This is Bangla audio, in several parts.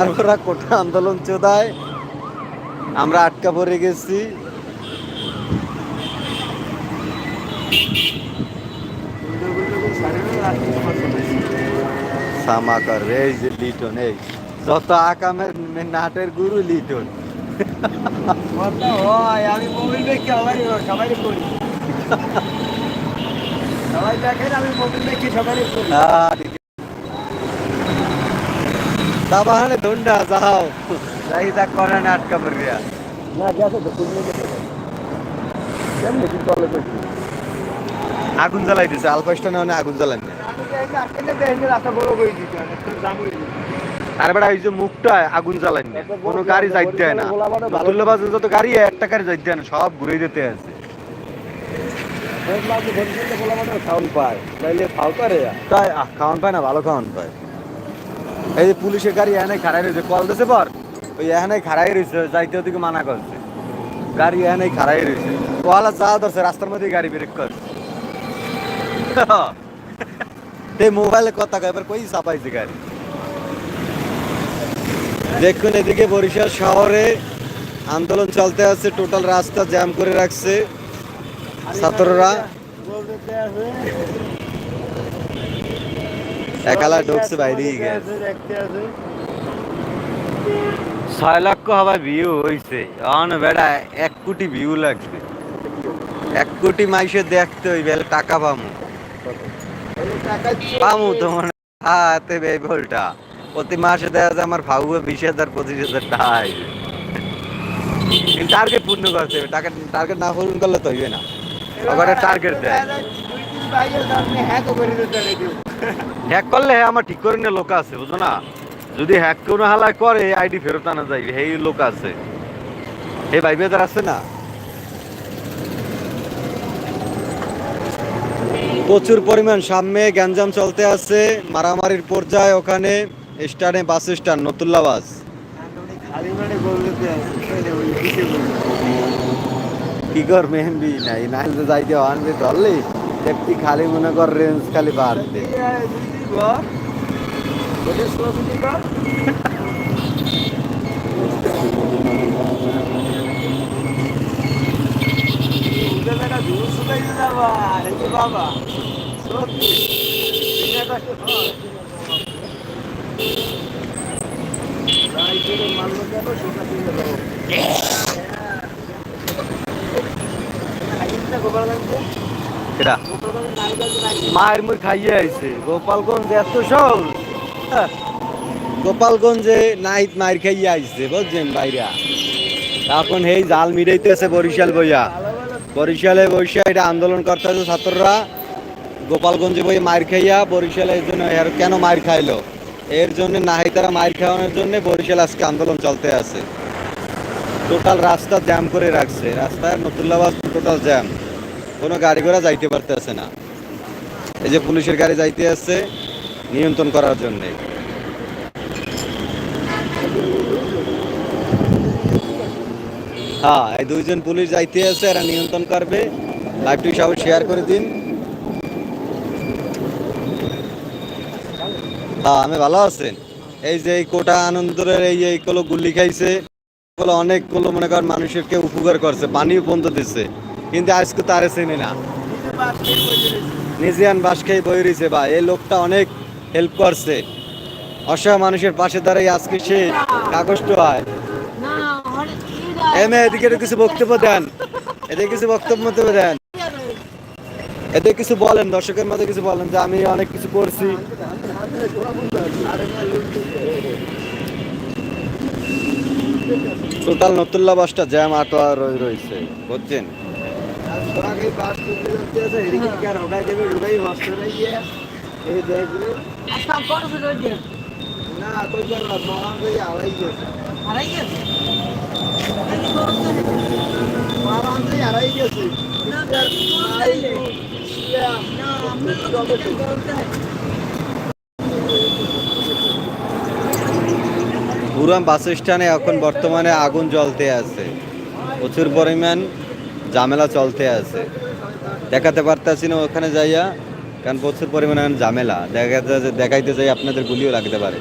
তারপরা কোটা আন্দোলন চোদায় আমরা আটকা পড়ে গেছি। সামাকার এই যে লিটন এই যত আকামের নাটের গুরু লিটন। আমি মোবিল দেখি সবাই সবাই করি সবাই দেখেন আমি মোবিল দেখি সবাই করি আহ, ঠিক আছে। তা বাহানে ধন্ডা যাও যাই যা করে না আটকা পড়িয়া। না গেছে তো খুললে গেছে কেমন কি তলে করছি আগুন জ্বালাই দিছে আলফা স্টানে আগুন জ্বালাই না আর বেড়া এই যে মুখটা আগুন জ্বালাই না কোনো গাড়ি যাইতে দেয় না। তুল্যবাজ যত গাড়ি একটা গাড়ি যাইতে দেয় না সব ঘুরে যেতে আছে সাউন্ড পায় তাই খাওয়ান পায় না ভালো খাওয়ান পায়। এই যে পুলিশের গাড়ি এখানে খাড়াই রয়েছে। কল দিছে পর, ওই এখানে খাড়াই রয়েছে, যাইতে ওদিকে মানা করছে। গাড়ি এখানে খাড়াই রয়েছে। কলা চা ধরছে, রাস্তার মধ্যে গাড়ি ব্রেক করছে। তে মোবাইলে কথা কয়, এবার কই চাপাইছে গাড়ি? দেখুন এদিকে বরিশাল শহরে আন্দোলন চলতে আছে, টোটাল রাস্তা জ্যাম করে রাখছে ছাত্ররা। একালা ঢুকছে বাইরেই গেছে ছয় লক্ষ হবার ভিউ হইছে। অন বেড়া এক কোটি ভিউ লাগবে। এক কোটি মাইসে দেখতে হইবে তাহলে টাকা পামু। পামু তো মনে হাতে বেবলটা। প্রতি মাসে দেখা যায় আমার ফাউ বিশ হাজার পঁচিশ হাজার টাকা আইবে টার্গেট পূর্ণ করতে হবে টাকা টার্গেট না পূরণ করলে তো হইবে না। আবার টার্গেট দেয়। হ্যাক করলে হ্যাঁ আমার ঠিক করে নিয়ে লোক আছে, বুঝো না? যদি হ্যাক কোনো হালায় করে আইডি ফেরত আনা যায় এই লোক আছে। হে ভাই বেদার আছে না? প্রচুর পরিমাণ সামনে, গ্যাঞ্জাম চলতে আছে, মারামারির পর্যায়ে ওখানে, স্ট্যান্ডে বাস স্ট্যান্ড, নতুল্লা বাস। কি কর মেহেন্দি নাই না যাইতে আনবে ধরলি দেখতি খালি মনে কর রেঞ্জ খালি বাড়তে। বাবা কেডা মায়ের মুই খাইয়ে আইছে। গোপালগঞ্জ এত হ্যাঁ। গোপালগঞ্জে নাইট মায়ের খাইয়ে আইছে, বুঝছেন বাইরা এখন এই জাল মিটাইতেছে বরিশাল বইয়া। বরিশালে বৈশা এটা আন্দোলন করতেছে ছাত্ররা। গোপালগঞ্জে বই মায়ের খাইয়া বরিশালে এর জন্য কেন মায়ের খাইলো? এর জন্য নাহি তারা মায়ের খাওয়ানোর জন্য বরিশাল আজকে আন্দোলন চলতে আছে। টোটাল রাস্তা জ্যাম করে রাখছে। রাস্তায় নতুল্লাবাস টোটাল জ্যাম। কোনো গাড়ি ঘোড়া যাইতে পারতেছে না। এই যে পুলিশের গাড়ি যাইতে আছে নিয়ন্ত্রণ করার জন্য। হ্যাঁ এই দুইজন পুলিশ যাইতে আছে, এরা নিয়ন্ত্রণ করবে। লাইভটি সবাই শেয়ার করে দিন। হ্যাঁ আমি ভালো আছেন এই যে এই কোটা আনন্দের এই এইগুলো গুলি খাইছে অনেকগুলো, মনে কর মানুষেরকে উপকার করছে, পানিও বন্ধ দিচ্ছে কিন্তু আজকে তারে চেনে না। নিজিয়ান বাস খেয়ে বই রয়েছে বা এই লোকটা অনেক হেল্প করছে। অসহায় মানুষের পাশে দাঁড়াই আজকে সে কাগজটা হয় এম এদিকে কিছু বক্তব্য দেন। কিছু বক্তব্য দেন। এতে কিছু বলেন, দর্শকের মধ্যে কিছু বলেন যে আমি অনেক কিছু করছি। টোটাল নতুল্লা বাসটা জ্যাম রয়েছে। বুঝছেন? পুরান বাস স্ট্যান্ডে এখন বর্তমানে আগুন জ্বলতে আছে। প্রচুর পরিমাণ ঝামেলা চলতে আছে। দেখাতে পারতেছি না ওখানে যাইয়া কারণ প্রচুর পরিমাণে ঝামেলা। দেখাতে দেখাইতে যাই আপনাদের গুলিও লাগতে পারে।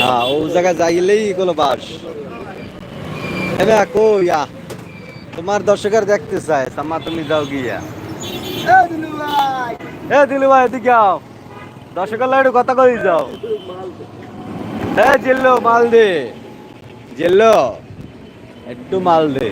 হ্যাঁ ও জায়গায় যাইলেই এগুলো বাস। ইয়া তোমার দর্শকের দেখতে চায় তুমি যাও গিয়া। এ দিলু ভাই এ দিলু ভাই দর্শকের লাইটে কথা কই যাও। এ জিল্লো মাল দে জিল্লো, একটু মাল দে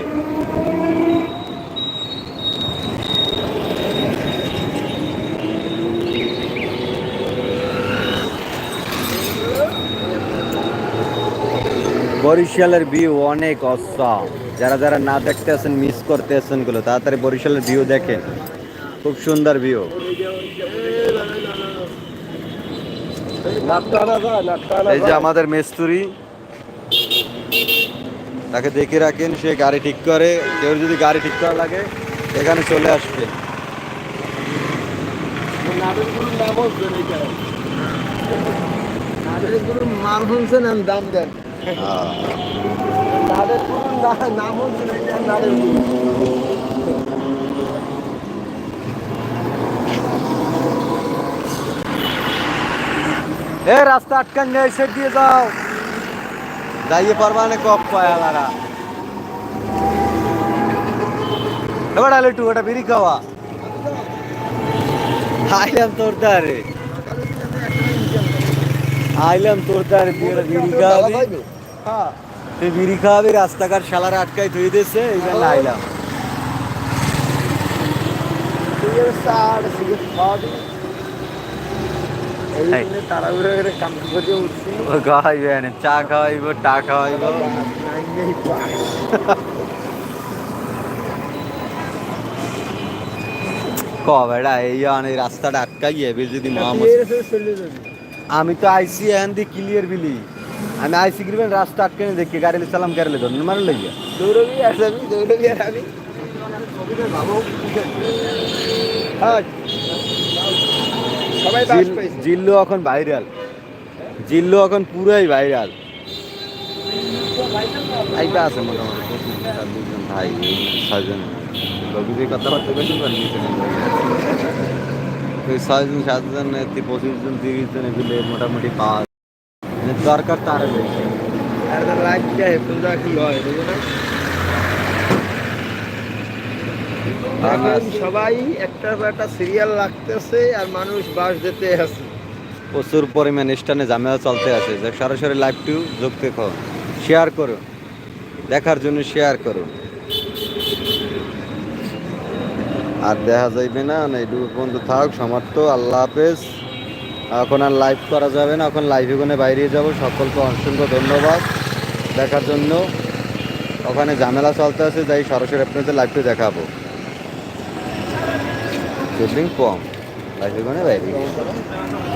বরিশালের ভিউ অনেক অসম যারা যারা না দেখতে আছেন মিস করতে আছেনগুলো, তাড়াতাড়ি বরিশালের ভিউ দেখেন। খুব সুন্দর ভিউ এই যে আমাদের মেস্তুরি। তাকে দেখে রাখেন সে গাড়ি ঠিক করে। কেউ যদি গাড়ি ঠিক করা লাগে এখানে চলে আসবে। মাল শুনছেন দাম দেন। নাম হচ্ছে না, এটা নাদের গুরু। এ রাস্তা আটকান নেই সেট দিয়ে যাও। যাইয়ে পারবা না কপ পায় আলারা। এবার আলে টু ওটা বিড়ি খাওয়া। আইলাম তোর দারে আইলাম তোর দারে তুই ওটা বিড়ি খাওয়াবি। হ্যাঁ। তুই বিড়ি খাওয়াবি রাস্তাঘাট শালারা আটকাই ধুয়ে দিয়েছে এই জন্য আইলাম। সিগারেট চার সিগারেট খাওয়া দিই এই এই। জন্য তাড়াহুড়ো করে কাম করে উঠছি ও খাওয়াইবে চা খাওয়াইব টা খাওয়াইব। ক বেড়া এই রাস্তাটা আটকাই যদি। আমি তো আইসি এখান দিয়ে ক্লিয়ার বিলি। আমি আইসি গ্রিবেন রাস্তা আটকে দেখি গাড়ি সালাম গাড়ি ধরুন মার লইয়া। দৌড়বি দৌড়বি আর আমি। হ্যাঁ সবাই বাস জিল- পাইছে জিল্লু এখন ভাইরাল। জিল্লু এখন পুরাই ভাইরাল। আইবা আছে মোটামুটি দুজন ভাই ছয়জন। রবিদের কথাবার্তা বেশি করে ওই ছয়জন সাতজন এতে পঁচিশ জন তিরিশ জন এগুলো মোটামুটি পাওয়া যায়। মানে দরকার তার বেশি। আর লাইট যায় কি হয় সবাই একটা একটা সিরিয়াল লাগতেছে আর মানুষ বাস দিতে আছে। প্রচুর পরিমাণ স্টানে ঝামেলা চলতে আছে। যে সরাসরি লাইভ টু যোগ দেখো। শেয়ার করো। দেখার জন্য শেয়ার করো। আর দেখা যাইবে না না এইটুকু পর্যন্ত থাক সমাপ্ত আল্লাহ হাফেজ। এখন আর লাইভ করা যাবে না এখন লাইভে কোনে বাইরে যাব। সকলকে অসংখ্য ধন্যবাদ দেখার জন্য। ওখানে ঝামেলা চলতে আছে যাই সরাসরি আপনাদের লাইভটা দেখাবো। শুটিং কম কোনে বাইরে